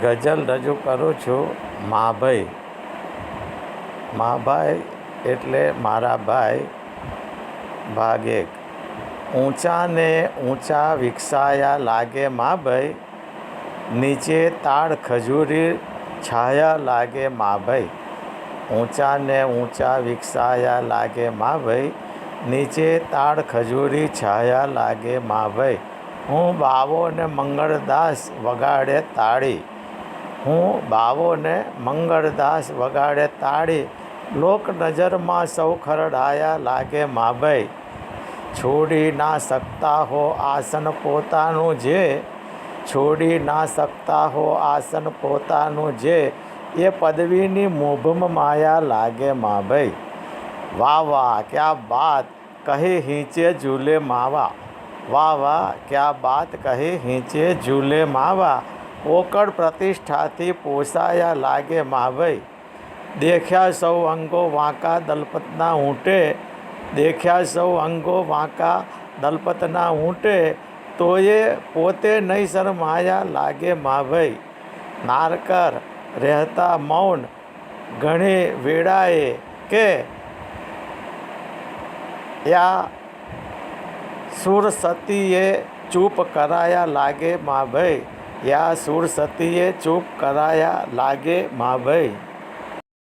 ગઝલ રજૂ કરું છું માભાઈ માભાઈ એટલે મારા ભાઈ ભાગ એક. ઊંચાને ઊંચા વિકસાયા લાગે માભાઈ નીચે તાળ ખજૂરી છાયા લાગે મા ભાઈ, ઊંચાને ઊંચા વિકસાયા લાગે માભાઈ નીચે તાળ ખજૂરી છાયા લાગે માભાઈ હું બાવો ને મંગળદાસ વગાડે તાળી હું બાવોને મંગળદાસ વગાડે તાળી, લોક નજરમાં સૌ ખરડાયા લાગે માભાઈ. છોડી ના શકતા હો આસન પોતાનું જે, છોડી ના શકતા હો આસન પોતાનું જે, એ પદવીની મોભમાં માયા લાગે માભાઈ. વાહ વાહ, ક્યાં બાત કહે હિંચે ઝૂલે માવા. વાહ વાહ, ક્યાં બાત કહે હિંચે ઝૂલે માવા. ઓકળ પ્રતિષ્ઠાથી પોસાયા લાગે માભાઈ દેખ્યા સૌ અંગો વાંકા દલપતના ઊંટે, દેખ્યા સૌ અંગો વાંકા દલપતના ઊંટે, તોયે પોતે નહીં શરમાયા લાગે માભાઈ નારકર રહેતા મૌન ઘણી વેળાએ કે યા સુર સતીએ ચૂપ કરાયા લાગે માભાઈ યા સુર સતીએ ચૂપ કરાયા લાગે માભાઈ